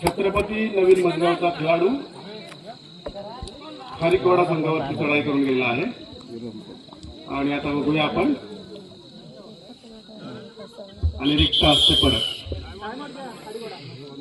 छत्रपती नवीन मजगावचा खेळाडू खारीकोडा संघावरती चढाई करून गेलेला आहे आणि आता बघूया आपण आणि रिक्त असते परत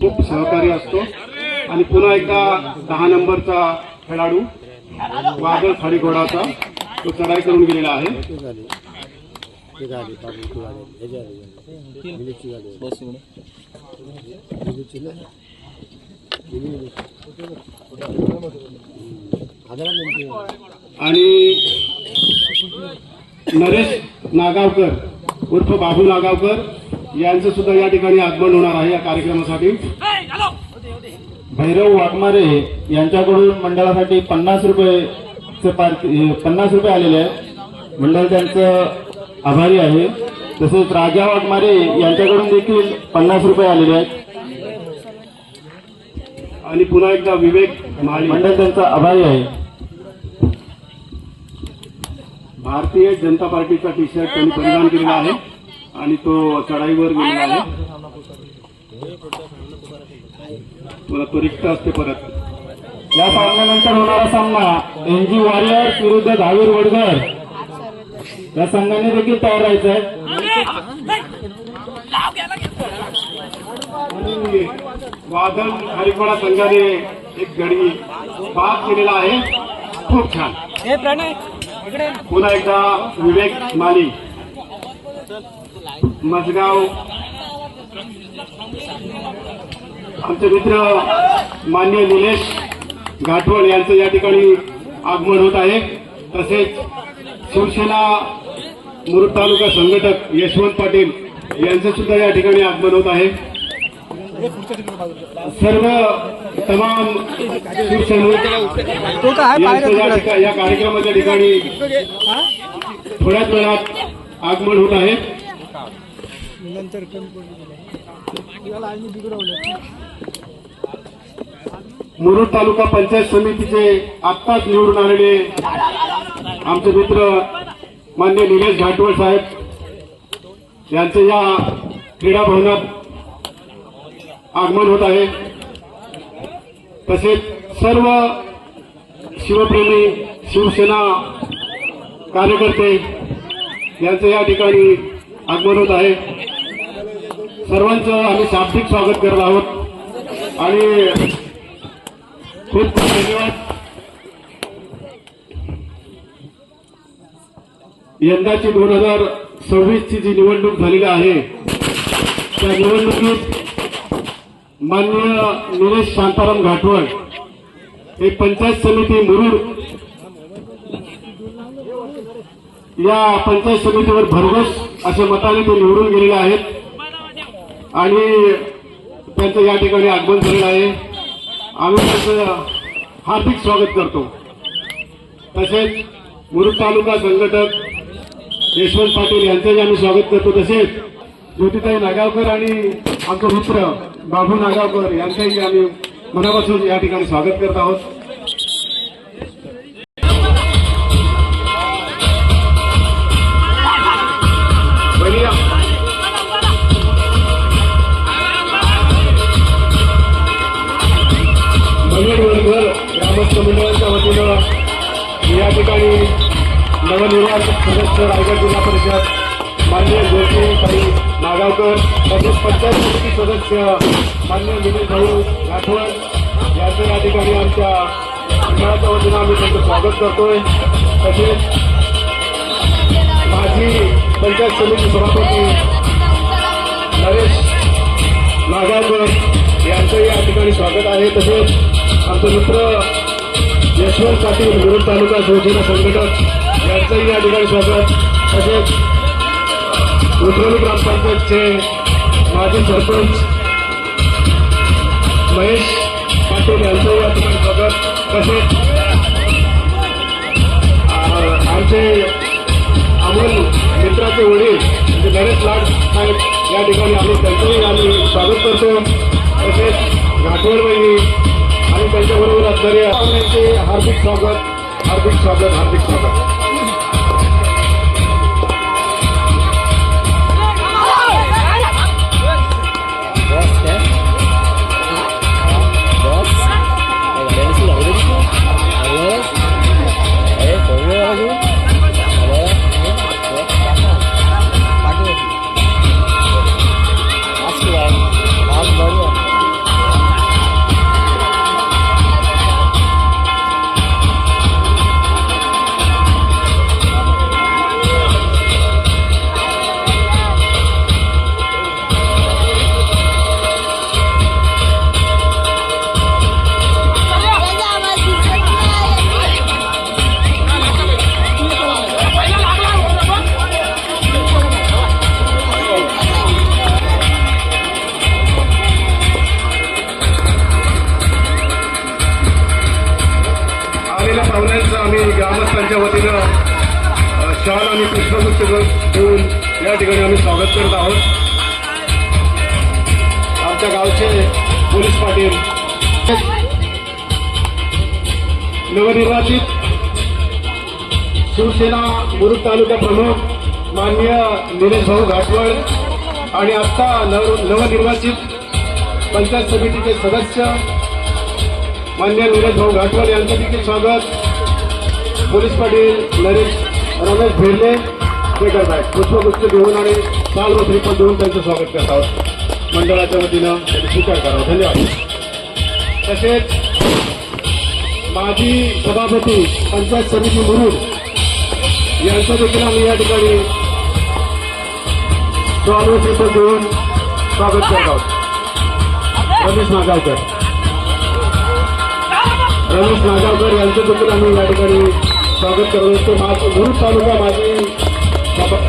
खूप सहकारी असतो आणि पुन्हा एकदा दहा नंबरचा खेळाडू वादळ हरिकोडाचा तो चढाई करून गेलेला आहे आणि नरेश नागावकर उर्फ बाबू नागावकर यांचं सुद्धा या ठिकाणी आगमन होणार आहे या कार्यक्रमासाठी. भैरव वाघमारे यांच्याकडून मंडळासाठी पन्नास रुपये पन्नास रुपये आलेले आहेत. मंडळ त्यांचं आभारी आहे. तसेच राजा वाघमारे यांच्याकडून देखील पन्नास रुपये आलेले आहेत. आणि पुन्हा एकदा विवेक माळी मंडळ त्यांचा आभारी आहे. भारतीय जनता पार्टीचा टी शर्ट त्यांनी परिधान केलेला आहे आणि तो चढाईवर गेलेला आहे. मला तो रिक्त असते परत. या सामन्यानंतर होणारा सामना एनजी वॉरियर्स विरुद्ध दहावीर वडगर या संघाने देखील तयार राहायचं आहे आणि वादळ हरिपाडा संघाने एक गडी बाद केलेला आहे. खूप छान. पुन्हा एकदा विवेक माली. मजगाव. आमचे मित्र मान्य निलेश घाटवळ यांचं या ठिकाणी आगमन होत आहे. तसेच शिवसेना मुरुड तालुका संघटक यशवंत पाटील यांचं सुद्धा या ठिकाणी आगमन होत आहे. सर्व तमाम या कार्यक्रमाच्या ठिकाणी थोड्याच वेळात आगमन होत आहे. मुरुड तालुका पंचायत समितीचे आत्ताच निवडून आलेले आमचे मित्र मान्य निलेश घाटवळ साहेब यांचं या क्रीडा भवनात आगमन होत आहे. तसेच सर्व शिवप्रेमी शिवसेना कार्यकर्ते यांचं या ठिकाणी आगमन होत आहे. सर्वांचं आम्ही शाब्दिक स्वागत करत आहोत. आणि खूप खूप धन्यवाद. यंदाची दोन हजार सव्वीसची जी निवडणूक झालेली आहे त्या निवडणुकीत माननीय निलेश शांताराम घाटवळ हे पंचायत समिती मुरुड या पंचायत समितीवर भरघोस अशा मताने ते निवडून गेलेले आहेत. आणि त्यांचं या ठिकाणी आगमन झालेलं आहे. आम्ही त्यांचं हार्दिक स्वागत करतो. तसेच मुरुड तालुका संघटक यशवंत पाटील यांचंही आम्ही स्वागत करतो. तसेच ज्योतिताई नागावकर आणि आमचे मित्र बाबू नागावकर यांचंही आम्ही मनापासून या ठिकाणी स्वागत करत आहोत बढिया. ग्रामस्थ मंडळाच्या वतीनं या ठिकाणी नवनिर्वाचित सदस्य रायगड जिल्हा परिषद मान्य ज्योतिताई नागावकर तसेच पंचायत समिती सदस्य मान्य निलेश भाऊ राठोड यांचं या ठिकाणी आमच्या मंडळाच्या वतीनं आम्ही त्यांचं स्वागत करतोय. तसेच माजी पंचायत समिती सभापती नरेश नागावकर यांचंही या ठिकाणी स्वागत आहे. तसेच आमचे मित्र यशवंत पाटील मुरुड तालुका शिवसेना संघटक यांचंही या ठिकाणी स्वागत. तसेच उतरवली ग्रामपंचायतचे माजी सरपंच महेश पाटील यांचंही या ठिकाणी स्वागत. तसेच आमचे अमोल मित्राचे वडील म्हणजे नरेश लाड साहेब या ठिकाणी आम्ही त्यांचंही आम्ही स्वागत करतो. तसेच घाटवड बहिणी आणि त्यांच्याबरोबर असणारे हार्दिक स्वागत हार्दिक स्वागत हार्दिक स्वागत. शाल आणि पुष्पगुच्छ देऊन या ठिकाणी आम्ही स्वागत करत आहोत. आमच्या गावचे पोलीस पाटील. नवनिर्वाचित शिवसेना मुरुड तालुका प्रमुख माननीय निलेश भाऊ घाटवळ आणि आत्ता नव नवनिर्वाचित पंचायत समितीचे सदस्य मान्य निलेश भाऊ घाटवळ यांचं देखील स्वागत. पोलीस पाटील नरेश रमेश भेडले ते करत आहेत पुष्पगुच्छ घेऊन आणि साल व श्रीपद देऊन त्यांचं स्वागत करत आहोत. मंडळाच्या वतीनं त्यांनी स्वीकार करावा. धन्यवाद. तसेच माजी सभापती पंचायत समिती मुरुड यांचं देखील आम्ही या ठिकाणी साल व श्रीपद देऊन स्वागत करत आहोत. रमेश नागावकर. रमेश नागावकर यांचं देखील आम्ही या ठिकाणी स्वागत करत असतो माझ मुरुड तालुका माझे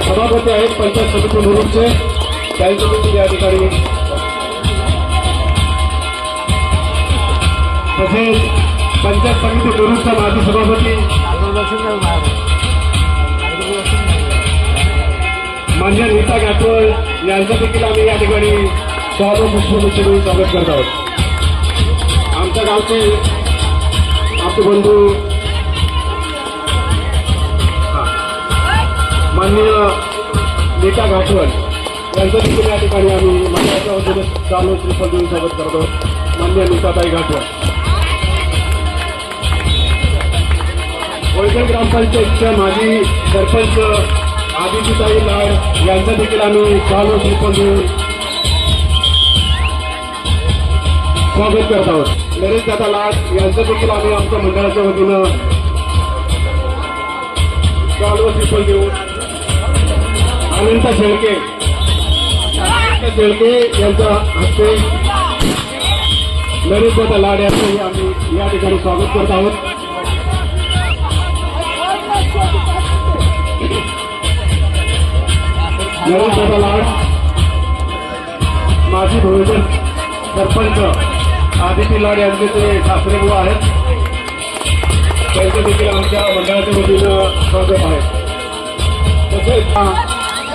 सभापती आहेत पंचायत समिती मुरुडचे. त्यांचं देखील या ठिकाणी तसेच पंचायत समिती मुरुडचा माजी सभापती मान्य नीता गाठवळ यांचं देखील आम्ही या ठिकाणी स्वागत मुख्यमंत्री देऊन स्वागत करत आहोत. आमच्या गावचे आपले बंधू माननीय नेता घाटवळ यांचं देखील या ठिकाणी आम्ही मंडळाच्या वतीने चालू श्री देऊन स्वागत करतो. मान्य नेताताई घाटवळ वैजल ग्रामपंचायतच्या माजी सरपंच आदितीताई लाड यांचं देखील आम्ही चालू श्री देऊन स्वागत करत. आहोत नरेश दादा लाड यांचं देखील आम्ही आमच्या मंडळाच्या वतीनं चालू श्रीफळ देऊन अनंत शेळके. अनंत शेळके यांच्या हस्ते नरेश लाड यांचंही आम्ही या ठिकाणी स्वागत करत आहोत. नरेंद्र लाड माजी भोजन सरपंच आदिती लाड यांचे ते सासरे आहेत. त्यांचं देखील आमच्या मंडळाच्या वतीनं स्वागत आहे. तसेच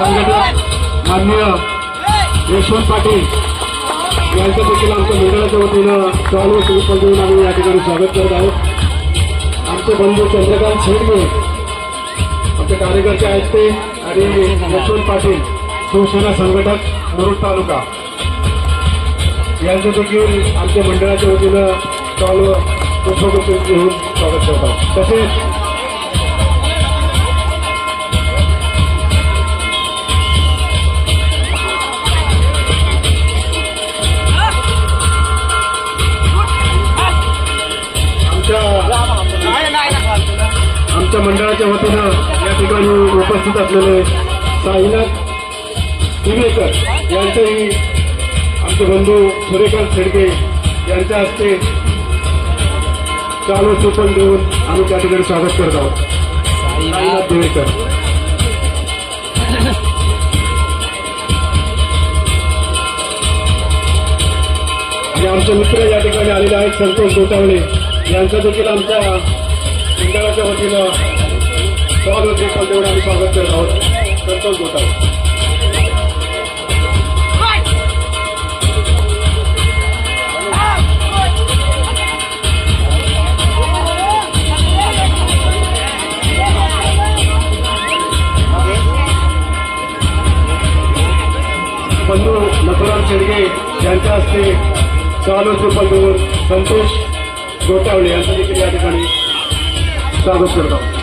संघटक माननीय यशवंत पाटील यांचं देखील आमच्या मंडळाच्या वतीनं चालू श्रीफळ देऊन आम्ही या ठिकाणी स्वागत करत आहोत. आमचे बंधू चंद्रकांत शेडगे आमचे कार्यकर्ते आहेत ते आणि यशवंत पाटील शिवसेना संघटक मुरुड तालुका. यांचं देखील आमच्या मंडळाच्या वतीनं चालू पुष्पगुच्छ घेऊन स्वागत करतात तसेच मंडळाच्या वतीनं या ठिकाणी उपस्थित असलेले साईनाथ दिवेकर यांचंही आमचे बंधू सूर्यकांत शेडके यांच्या हस्ते चालू सूचन देऊन आम्ही त्या ठिकाणी स्वागत करत आहोत. साईनाथ दिवेकर आमचे मित्र या ठिकाणी आलेले आहेत संतोष गोटावळे यांचा देखील आमच्या मंडळाच्या वतीनं स्वागत देखील देऊन आम्ही स्वागत करत आहोत. संतोष गोटावळे बंधू नथुराम शेडगे यांच्या हस्ते चालू बंधू संतोष गोटावले यांचं देखील या ठिकाणी स्वागत करत आहोत